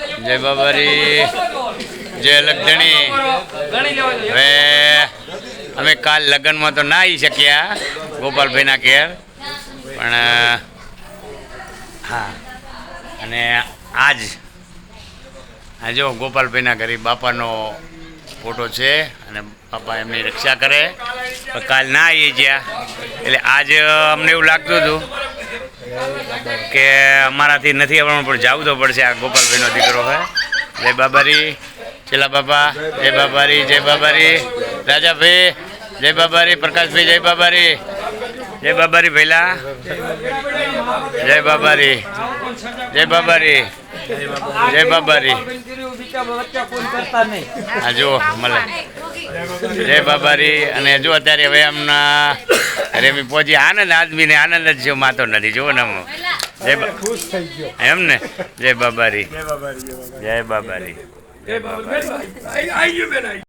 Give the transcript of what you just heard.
જય બાબારી, જય લગધણી. હવે અમે કાલ લગ્નમાં તો ના આવી શક્યા, ગોપાલભાઈના ઘેર. પણ, હા, અને આજ, આ જો ગોપાલભાઈના ઘરે બાપાનો ફોટો છે, અને બાપા એમની રક્ષા કરે. કાલ ના આવી ગયા. એટલે આજ અમને એવું લાગતું હતું. કે અમારાથી નથી આવવાનું, પણ જવું તો પડશે. આ ગોપાલભાઈનો દીકરો છે જય બાબારી, ચેલા બાપા, જય બાબારી જય બાબારી. રાજાભાઈ, જય બાબારી, પ્રકાશભાઈ, જય બાબારી. જય બાબારી ભૈલા. જય બાબારી. જય બાબારી. જય બાબારી. હા જુઓ મળે જય બાબારી. અને જો અત્યારે હવે એમના બી પહોંચી આનંદ આદમીને આનંદ જ છે માતો નથી જુઓ ને. જય બા- ખુશ થઈ ગયો. એમ ને? જય બાબારી. જય બાબારી જય બાબારી.